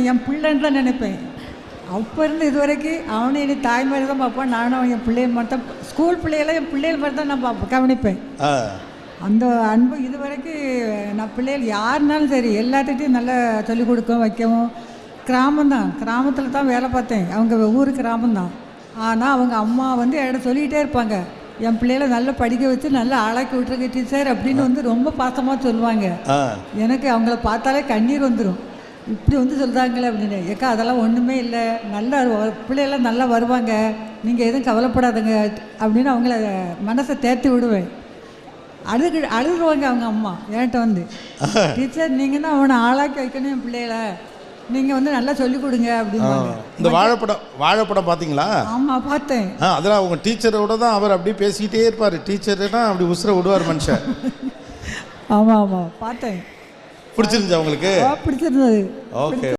என் பிள்ளைன்னு தான் நினைப்பேன். அப்போ இருந்து இது வரைக்கும் அவனை இனி தாய் மாதிரி தான் பார்ப்பான். நானும் அவன் என் பிள்ளைய தான் ஸ்கூல் பிள்ளைகளை என் பிள்ளைகள் மாதிரி தான் நான் பார்ப்பேன் கவனிப்பேன். அந்த அன்பு இது வரைக்கும் நான் பிள்ளைகள் யாருனாலும் சரி எல்லாத்துட்டையும் நல்லா சொல்லிக் கொடுக்கவும் வைக்கவும். கிராமம்தான். கிராமத்தில் தான் வேலை பார்த்தேன். அவங்க ஊர் கிராமம்தான். ஆனால் அவங்க அம்மா வந்து என்கிட்ட சொல்லிக்கிட்டே இருப்பாங்க. என் பிள்ளைகளை நல்லா படிக்க வச்சு நல்லா ஆளாக்கி விட்ருக்க டீச்சர் அப்படின்னு வந்து ரொம்ப பாசமாக சொல்லுவாங்க. எனக்கு அவங்கள பார்த்தாலே கண்ணீர் வந்துடும் இப்படி வந்து சொல்கிறாங்களே அப்படின்னு. ஏக்கா அதெல்லாம் ஒன்றுமே இல்லை. நல்லா பிள்ளையெல்லாம் நல்லா வருவாங்க. நீங்கள் எதுவும் கவலைப்படாதுங்க அப்படின்னு அவங்கள மனசை தேர்த்தி விடுவேன். அழுது அழுதுருவாங்க அவங்க அம்மா என்கிட்ட வந்து. டீச்சர் நீங்கள் தான் அவனை ஆளாக்கி வைக்கணும் என் பிள்ளைகள. நீங்கள் வந்து நல்லா சொல்லிக் கொடுங்க. அப்படிம்பாங்க இந்த வாழைப்படம் வாழைப்படம் பார்த்தீங்களா? ஆமாம் பார்த்தேன். அதெல்லாம் அவங்க டீச்சரோட தான் அவர் அப்படியே பேசிக்கிட்டே இருப்பார். டீச்சர்னா அப்படி உசுர விடுவார் மனுஷன். ஆமாம் ஆமாம் பார்த்தேன். பிடிச்சிருந்துச்சு அவங்களுக்கு ஆ, பிடிச்சிருந்தது. ஓகே